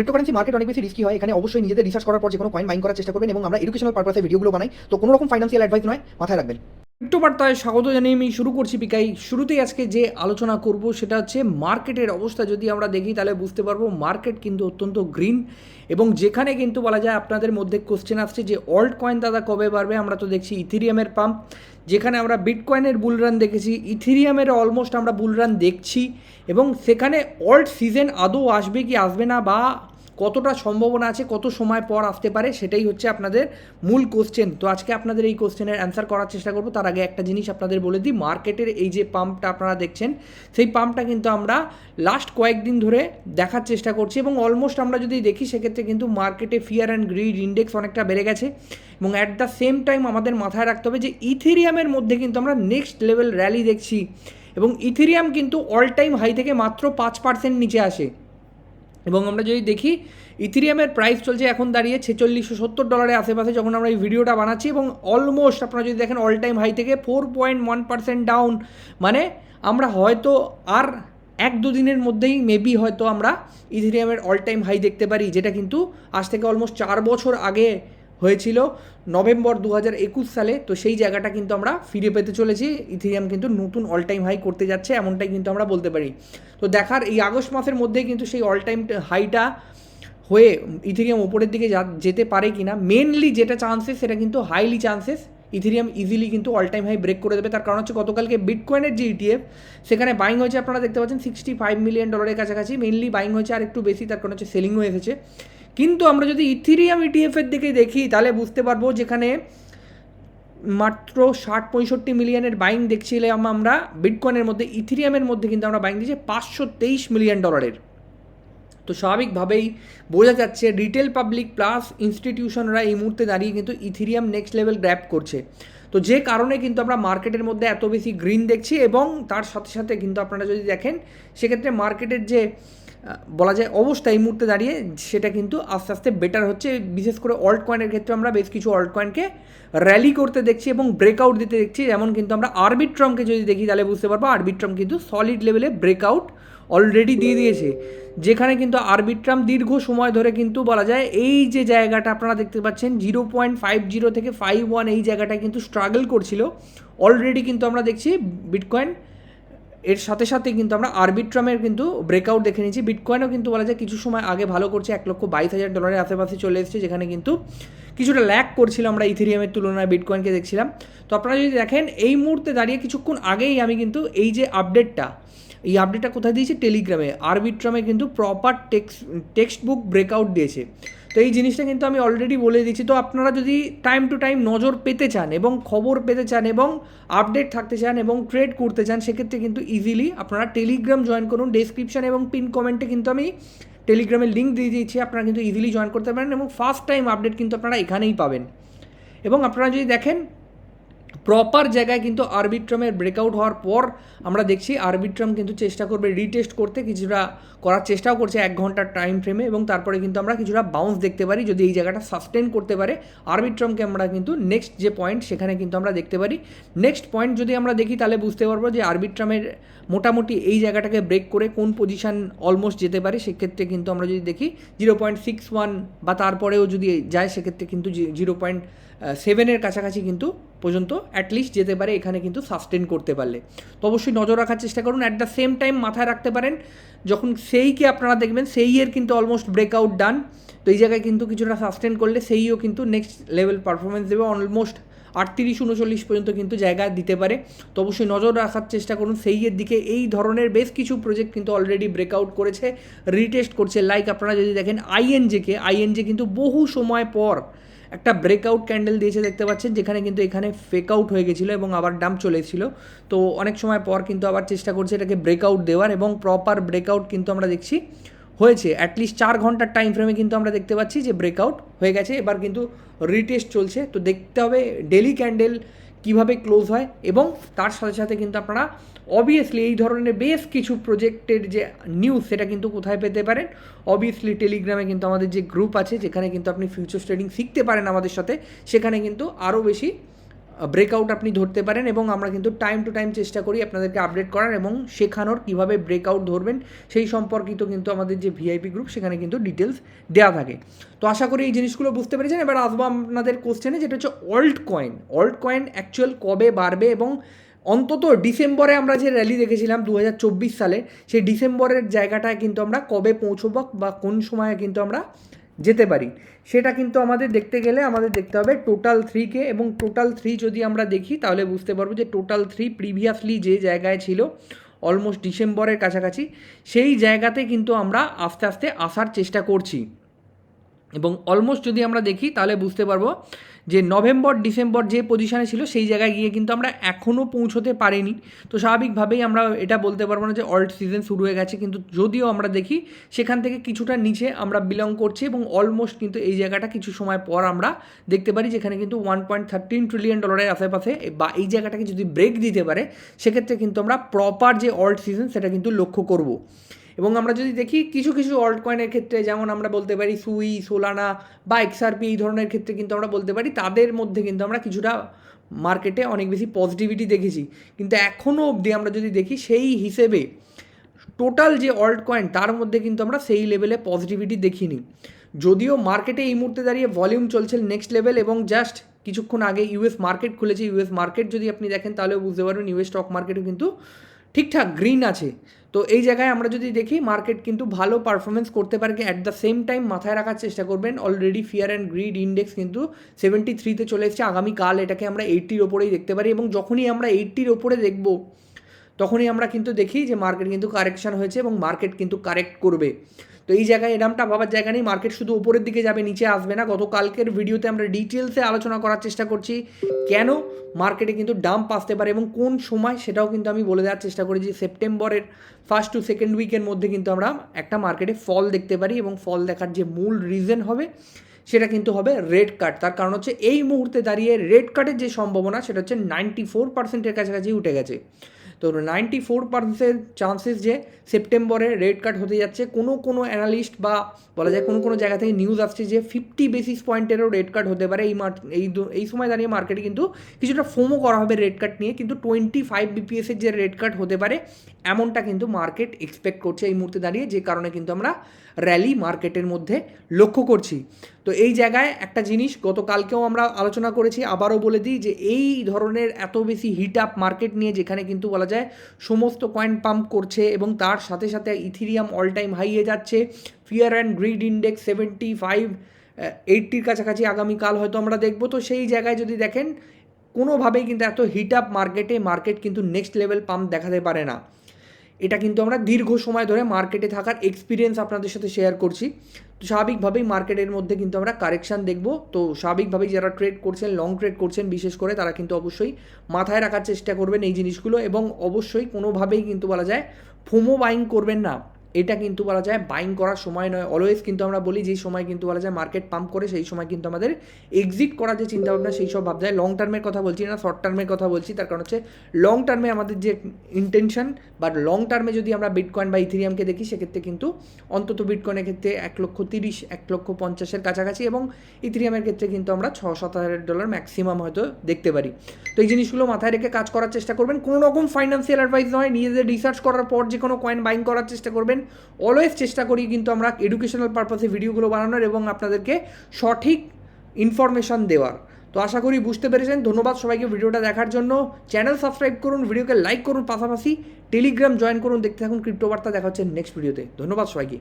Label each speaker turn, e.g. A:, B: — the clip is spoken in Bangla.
A: ক্রিপ্টোকারেন্সি মার্কেট অনেক বেশি রিস্কি হয়, এখানে অবশ্যই নিজেদের রিসার্চ করার পর যে কোনো কয়েন মাইন করার চেষ্টা করবেন এবং আমরা এডুকেশনাল পারপাসে ভিডিওগুলো বানাই। তো কোনো রকম ফাইন্যান্সিয়াল অ্যাডভাইস নয়, মাথায় রাখবেন।
B: ক্রিপ্টো বার্তায় স্বাগত জানিয়ে আমি শুরু করছি পিকাই। শুরুতেই আজকে যে আলোচনা করব সেটা হচ্ছে মার্কেটের অবস্থা। যদি আমরা দেখি তাহলে বুঝতে পারব মার্কেট কিন্তু অত্যন্ত গ্রিন এবং যেখানে কিন্তু বলা যায় আপনাদের মধ্যে কোশ্চেন আসছে যে অল্ট কয়েন দাদা কবে বাড়বে? আমরা তো দেখছি ইথিরিয়ামের পাম্প যেখানে আমরা বিটকয়েনের বুলরান দেখেছি। ইথিরিয়ামের অলমোস্ট আমরা বুলরান দেখছি এবং সেখানে অল্ট সিজন আদৌ আসবে কি, আসবে না বা কতটা সম্ভাবনা আছে, কত সময় পর আসতে পারে, সেটাই হচ্ছে আপনাদের মূল কোশ্চেন তো আজকে আপনাদের এই কোশ্চেনের অ্যান্সার করার চেষ্টা করব। তার আগে একটা জিনিস আপনাদের বলে দিই মার্কেটের এই যে পাম্পটা আপনারা দেখছেন, সেই পাম্পটা কিন্তু আমরা লাস্ট কয়েকদিন ধরে দেখার চেষ্টা করছি এবং অলমোস্ট আমরা যদি দেখি, সেক্ষেত্রে কিন্তু মার্কেটে ফিয়ার অ্যান্ড গ্রিড ইন্ডেক্স অনেকটা বেড়ে গেছে এবং অ্যাট দ্য সেম টাইম আমাদের মাথায় রাখতে হবে যে ইথেরিয়ামের মধ্যে কিন্তু আমরা নেক্সট লেভেল র্যালি দেখছি এবং ইথেরিয়াম কিন্তু অল টাইম হাই থেকে মাত্র পাঁচ পার্সেন্ট নিচে আসে। এবং আমরা যদি দেখি, ইথিরিয়ামের প্রাইস চলছে এখন দাঁড়িয়ে ছেচল্লিশশো সত্তর ডলারের আশেপাশে যখন আমরা এই ভিডিওটা বানাচ্ছি এবং অলমোস্ট আপনারা যদি দেখেন অল টাইম হাই থেকে four point one percent down মানে আমরা হয়তো আর এক দুদিনের মধ্যেই মেবি হয়তো আমরা ইথিরিয়ামের অল টাইম হাই দেখতে পারি, যেটা কিন্তু আজ থেকে অলমোস্ট চার বছর আগে হয়েছিল নভেম্বর দু হাজার একুশ সালে। তো সেই জায়গাটা কিন্তু আমরা ফিরে পেতে চলেছি। ইথিরিয়াম কিন্তু নতুন অল টাইম হাই করতে যাচ্ছে, এমনটাই কিন্তু আমরা বলতে পারি। তো দেখার এই আগস্ট মাসের মধ্যেই কিন্তু সেই অল টাইম হাইটা হয়ে ইথিরিয়াম ওপরের দিকে যেতে পারে কি না মেনলি যেটা চান্সেস সেটা কিন্তু হাইলি চান্সেস ইথিরিয়াম ইজিলি কিন্তু অল টাইম হাই ব্রেক করে দেবে। তার কারণ হচ্ছে গতকালকে বিটকয়েনের যে ইটিএফ সেখানে বাইং হয়েছে আপনারা দেখতে পাচ্ছেন সিক্সটি ফাইভ মিলিয়ন ডলারের কাছাকাছি। মেনলি বাইং হয়েছে আর একটু বেশি, তার কারণ হচ্ছে সেলিংও এসেছে। কিন্তু আমরা যদি ইথিরিয়াম ইটিএফের দিকে দেখি, তাহলে বুঝতে পারব যেখানে মাত্র ষাট পঁয়ষট্টি মিলিয়নের বাইং দেখছিলাম আমরা। বিটকয়েনের মধ্যে ইথিরিয়ামের মধ্যে কিন্তু আমরা বাইং দিয়েছি পাঁচশো তেইশ মিলিয়ন ডলারের তো স্বাভাবিকভাবেই বোঝা যাচ্ছে রিটেল পাবলিক প্লাস ইনস্টিটিউশনরা এই মুহূর্তে দাঁড়িয়ে কিন্তু ইথিরিয়াম নেক্সট লেভেল গ্র্যাপ করছে। তো যে কারণে কিন্তু আমরা মার্কেটের মধ্যে এত বেশি গ্রিন দেখছি এবং তার সাথে সাথে কিন্তু আপনারা যদি দেখেন, সেক্ষেত্রে মার্কেটের যে বলা যায় অবস্থা এই মুহূর্তে দাঁড়িয়ে, সেটা কিন্তু আস্তে আস্তে বেটার হচ্ছে। বিশেষ করে অল্ট কয়েনের ক্ষেত্রে আমরা বেশ কিছু অল্ট কয়েনকে র্যালি করতে দেখছি এবং ব্রেকআউট দিতে দেখছি। যেমন কিন্তু আমরা আরবিট্রমকে যদি দেখি, তাহলে বুঝতে পারব আরবিট্রম কিন্তু সলিড লেভেলে ব্রেকআউট অলরেডি দিয়ে দিয়েছে। যেখানে কিন্তু আরবিট্রাম দীর্ঘ সময় ধরে কিন্তু বলা যায় এই যে জায়গাটা আপনারা দেখতে পাচ্ছেন জিরো পয়েন্ট ফাইভ জিরো থেকে ফাইভ ওয়ান এই জায়গাটা কিন্তু স্ট্রাগল করছিল। অলরেডি কিন্তু আমরা দেখছি বিটকয়েন এর সাথে সাথে কিন্তু আমরা আরবিট্রামের কিন্তু ব্রেকআউট দেখে নিয়েছি। বিটকয়েনও কিন্তু বলা যায় কিছু সময় আগে ভালো করছে, এক লক্ষ বাইশ হাজার ডলারের আশেপাশে চলে এসেছে, যেখানে কিন্তু কিছুটা ল্যাক করছিল আমরা ইথেরিয়ামের তুলনায় বিটকয়েনকে দেখছিলাম। তো আপনারা যদি দেখেন, এই মুহূর্তে দাঁড়িয়ে কিছুক্ষণ আগেই আমি কিন্তু এই যে আপডেটটা এই আপডেটটা কোথায় দিয়েছি? টেলিগ্রামে আরবিট্রামে কিন্তু proper text text book breakout দিয়েছে। তো এই জিনিসটা কিন্তু আমি অলরেডি বলে দিচ্ছি তো আপনারা যদি টাইম টু টাইম নজর পেতে চান এবং খবর পেতে চান এবং আপডেট থাকতে চান এবং ট্রেড করতে চান, সেক্ষেত্রে কিন্তু ইজিলি আপনারা টেলিগ্রাম জয়েন করুন। ডিসক্রিপশান এবং পিন কমেন্টে কিন্তু আমি টেলিগ্রামের লিঙ্ক দিয়ে দিয়েছি। আপনারা কিন্তু ইজিলি জয়েন করতে পারেন এবং ফার্স্ট টাইম আপডেট কিন্তু আপনারা এখানেই পাবেন। এবং আপনারা যদি দেখেন প্রপার জায়গায় কিন্তু আরবিট্রামের ব্রেকআউট হওয়ার পর আমরা দেখছি আরবিট্রাম কিন্তু চেষ্টা করবে রিটেস্ট করতে, কিছুটা করার চেষ্টাও করছে এক ঘণ্টার টাইম ফ্রেমে এবং তারপরে কিন্তু আমরা কিছুটা বাউন্স দেখতে পারি। যদি এই জায়গাটা সাস্টেন করতে পারে আরবিট্রামকে আমরা কিন্তু নেক্সট যে পয়েন্ট সেখানে কিন্তু আমরা দেখতে পারি। নেক্সট পয়েন্ট যদি আমরা দেখি, তাহলে বুঝতে পারব যে আরবিট্রামের মোটামুটি এই জায়গাটাকে ব্রেক করে কোন পজিশান অলমোস্ট যেতে পারে। সেক্ষেত্রে কিন্তু আমরা যদি দেখি জিরো পয়েন্ট সিক্স ওয়ান বা তারপরেও যদি যায়, সেক্ষেত্রে কিন্তু জিরো পয়েন্ট সেভেনের কাছাকাছি কিন্তু পর্যন্ত অ্যাটলিস্ট যেতে পারে, এখানে কিন্তু সাস্টেন করতে পারলে। তো অবশ্যই নজর রাখার চেষ্টা করুন। অ্যাট দ্য সেম টাইম মাথায় রাখতে পারেন, যখন সেইকে আপনারা দেখবেন, সেই এর কিন্তু অলমোস্ট ব্রেকআউট ডান তো এই জায়গায় কিন্তু কিছুটা সাস্টেন করলে সেইও কিন্তু নেক্সট লেভেল পারফরমেন্স দেবে। অলমোস্ট আটত্রিশ, উনচল্লিশ পর্যন্ত কিন্তু জায়গা দিতে পারে। তো অবশ্যই নজর রাখার চেষ্টা করুন। সেই এর দিকে এই ধরনের বেশ কিছু প্রজেক্ট কিন্তু অলরেডি ব্রেকআউট করেছে রিটেস্ট করছে। লাইক আপনারা যদি দেখেন আইএনজেকে আইএনজে কিন্তু বহু সময় পর একটা ব্রেকআউট ক্যান্ডেল দিয়েছে, দেখতে পাচ্ছেন, যেখানে কিন্তু এখানে ফেক আউট হয়ে গেছিল এবং আবার ডাম্প চলেছিল তো অনেক সময় পর কিন্তু আবার চেষ্টা করছে এটাকে ব্রেকআউট দেওয়ার এবং প্রপার ব্রেকআউট কিন্তু আমরা দেখছি হয়েছে। অ্যাটলিস্ট চার ঘণ্টার টাইম ফ্রেমে কিন্তু আমরা দেখতে পাচ্ছি যে ব্রেকআউট হয়ে গেছে। এবার কিন্তু রিটেস্ট চলছে। তো দেখতে হবে ডেলি ক্যান্ডেল কীভাবে ক্লোজ হয় এবং তার সাথে সাথে কিন্তু আপনারা অবভিয়াসলি এই ধরনের বেশ কিছু প্রজেক্টের যে নিউজ সেটা কিন্তু কোথায় পেতে পারেন? অবভিয়াসলি টেলিগ্রামে কিন্তু আমাদের যে গ্রুপ আছে, যেখানে কিন্তু আপনি ফিউচার ট্রেডিং শিখতে পারেন আমাদের সাথে, সেখানে কিন্তু আরও বেশি ব্রেকআউট আপনি ধরতে পারেন এবং আমরা কিন্তু টাইম টু টাইম চেষ্টা করি আপনাদেরকে আপডেট করার এবং শেখানোর কীভাবে ব্রেকআউট ধরবেন, সেই সম্পর্কিত কিন্তু আমাদের যে ভিআইপি গ্রুপ সেখানে কিন্তু ডিটেলস দেওয়া থাকে। তো আশা করি এই জিনিসগুলো বুঝতে পেরেছেন। এবার আসব আপনাদের কোশ্চেনে যেটা হচ্ছে alt coin alt coin actual কবে বাড়বে এবং অন্তত ডিসেম্বরে আমরা যে র্যালি দেখেছিলাম দু সালে, সেই ডিসেম্বরের জায়গাটায় কিন্তু আমরা কবে পৌঁছবো বা কোন সময়ে কিন্তু আমরা যেতে পারি। সেটা কিন্তু আমাদের দেখতে গেলে আমাদের দেখতে হবে টোটাল থ্রিকে এবং টোটাল থ্রি যদি আমরা দেখি তাহলে বুঝতে পারব যে টোটাল থ্রি প্রিভিয়াসলি যে জায়গায় ছিল অলমোস্ট ডিসেম্বরের কাছাকাছি, সেই জায়গাতে কিন্তু আমরা আস্তে আস্তে আসার চেষ্টা করছি। এবং অলমোস্ট যদি আমরা দেখি তাহলে বুঝতে পারব যে নভেম্বর, ডিসেম্বর যে পজিশানে ছিল সেই জায়গায় গিয়ে কিন্তু আমরা এখনও পৌঁছতে পারিনি। তো স্বাভাবিকভাবেই আমরা এটা বলতে পারব না যে অল্ট সিজন শুরু হয়ে গেছে, কিন্তু যদিও আমরা দেখি সেখান থেকে কিছুটা নিচে আমরা বিলং করছি এবং অলমোস্ট কিন্তু এই জায়গাটা কিছু সময় পর আমরা দেখতে পারি যেখানে কিন্তু ওয়ান পয়েন্ট থার্টিন ট্রিলিয়ন ডলারের আশেপাশে বা এই জায়গাটাকে যদি ব্রেক দিতে পারে, সেক্ষেত্রে কিন্তু আমরা প্রপার যে অল্ট সিজন সেটা কিন্তু লক্ষ্য করব। এবং আমরা যদি দেখি কিছু কিছু অল্ট কয়েনের ক্ষেত্রে, যেমন আমরা বলতে পারি সুই, সোলানা বা এক্সআরপি এই ধরনের ক্ষেত্রে কিন্তু আমরা বলতে পারি তাদের মধ্যে কিন্তু আমরা কিছুটা মার্কেটে অনেক বেশি পজিটিভিটি দেখেছি। কিন্তু এখনও অবধি আমরা যদি দেখি সেই হিসেবে টোটাল যে অল্ট কয়েন তার মধ্যে কিন্তু আমরা সেই লেভেলে পজিটিভিটি দেখিনি। যদিও মার্কেটে এই মুহূর্তে দাঁড়িয়ে ভলিউম চলছে নেক্সট লেভেল এবং জাস্ট কিছুক্ষণ আগে ইউএস মার্কেট খুলেছে। ইউএস মার্কেট যদি আপনি দেখেন তাহলেও বুঝতে পারবেন ইউএস স্টক মার্কেটও কিন্তু ঠিকঠাক গ্রিন আছে। তো এই জায়গায় আমরা যদি দেখি মার্কেট কিন্তু ভালো পারফরমেন্স করতে পারে অ্যাট দ্য সেম টাইম মাথায় রাখার চেষ্টা করবেন। Already fear and greed index কিন্তু সেভেন্টি থ্রিতে চলে এসেছে। আগামীকাল এটাকে আমরা এইটটির ওপরেই দেখতে পারি এবং যখনই আমরা এইটটির ওপরে দেখব, তখনই আমরা কিন্তু দেখি যে মার্কেট কিন্তু কারেকশান হয়েছে এবং মার্কেট কিন্তু কারেক্ট করবে। তো এই জায়গায় এরমটা ভাবার জায়গা নেই। মার্কেট শুধু উপরের দিকে যাবে, নিচে আসবে না। গতকালকের ভিডিওতে আমরা ডিটেলসে আলোচনা করার চেষ্টা করছি। কেন? মার্কেটে কিন্তু ডাম্প আসতে পারে এবং কোন সময় সেটাও কিন্তু আমি বলে দেওয়ার চেষ্টা করি যে সেপ্টেম্বরের ফার্স্ট টু সেকেন্ড উইকের মধ্যে কিন্তু আমরা একটা মার্কেটে ফল দেখতে পারি এবং ফল দেখার যে মূল রিজন হবে, সেটা কিন্তু হবে রেড কার্ড তার কারণ হচ্ছে এই মুহূর্তে দাঁড়িয়ে রেড কার্ডের যে সম্ভাবনা, সেটা হচ্ছে নাইনটি ফোর পার্সেন্টের কাছাকাছি উঠে গেছে। তো নাইনটি ফোর পার্সেন্ট চান্সেস যে সেপ্টেম্বরে রেড কার্ড হতে যাচ্ছে। কোনো কোনো অ্যানালিস্ট বা বলা যায় কোনো কোনো জায়গা থেকে নিউজ আসছে যে ফিফটি বেসিস পয়েন্টেরও রেড কার্ড হতে পারে। এই এই এই সময় দাঁড়িয়ে মার্কেটে কিন্তু কিছুটা ফোমো করা হবে রেড কার্ড নিয়ে। কিন্তু টোয়েন্টি ফাইভ বিপিএসের যে রেড কার্ড হতে পারে, এমনটা কিন্তু মার্কেট এক্সপেক্ট করছে এই মুহূর্তে দাঁড়িয়ে। যে কারণে কিন্তু আমরা র্যালি মার্কেটের মধ্যে লক্ষ্য করছি। তো এই জায়গায় একটা জিনিস গতকালকেও আমরা আলোচনা করেছি, আবারও বলে দিই যে এই ধরনের এত বেশি হিট আপ মার্কেট নিয়ে যেখানে কিন্তু বলা যায় সমস্ত কয়েন পাম্প করছে এবং তার সাথে সাথে ইথিরিয়াম অল টাইম হাইয়ে যাচ্ছে। Fear and greed index seventy five এইটটির কাছাকাছি আগামীকাল হয়তো আমরা দেখব। তো সেই জায়গায় যদি দেখেন, কোনোভাবেই কিন্তু এত হিট আপ মার্কেটে মার্কেট কিন্তু নেক্সট লেভেল পাম্প দেখাতে পারে না। এটা কিন্তু আমরা দীর্ঘ সময় ধরে মার্কেটে থাকার এক্সপিরিয়েন্স আপনাদের সাথে শেয়ার করছি। তো স্বাভাবিকভাবেই মার্কেটের মধ্যে কিন্তু আমরা কারেকশান দেখব। তো স্বাভাবিকভাবেই যারা ট্রেড করছেন লং ট্রেড করছেন, বিশেষ করে তারা কিন্তু অবশ্যই মাথায় রাখার চেষ্টা করবেন এই জিনিসগুলো এবং অবশ্যই কোনোভাবেই কিন্তু বলা যায় ফোমো বাইং করবেন না। এটা কিন্তু বলা যায় বাইং করার সময় নয়। অলওয়েজ কিন্তু আমরা বলি যেই সময় কিন্তু বলা যায় মার্কেট পাম্প করে, সেই সময় কিন্তু আমাদের এক্সিট করার যে চিন্তাভাবনা, সেই সব হয় লং টার্মের কথা বলছি না শর্ট টার্মের কথা বলছি, তার কারণ হচ্ছে লং টার্মে আমাদের যে ইন্টেনশন বা লং টার্মে যদি আমরা বিটকয়েন বা ইথিরিয়ামকে দেখি, সেক্ষেত্রে কিন্তু অন্তত বিটকয়েনের ক্ষেত্রে এক লক্ষ তিরিশ, এক লক্ষ পঞ্চাশের কাছাকাছি এবং ইথিরিয়ামের ক্ষেত্রে কিন্তু আমরা ছ সাত হাজার ডলার ম্যাক্সিমাম হয়তো দেখতে পারি। তো এই জিনিসগুলো মাথায় রেখে কাজ করার চেষ্টা করবেন। কোনো রকম ফাইন্যান্সিয়াল অ্যাডভাইস নয়। নিজেদের রিসার্চ করার পর যে কোনো কয়েন বাইং করার চেষ্টা করবেন। অলওয়েজ চেষ্টা করি কিন্তু আমরা এডুকেশনাল পারপাসে ভিডিওগুলো বানানোর এবং আপনাদেরকে সঠিক ইনফরমেশান দেওয়ার। তো আশা করি বুঝতে পেরেছেন। ধন্যবাদ সবাইকে ভিডিওটা দেখার জন্য। চ্যানেল সাবস্ক্রাইব করুন, ভিডিওকে লাইক করুন, পাশাপাশি টেলিগ্রাম জয়েন করুন। দেখতে থাকুন ক্রিপ্টোবার্তা দেখা হচ্ছে নেক্সট ভিডিওতে ধন্যবাদ সবাইকে।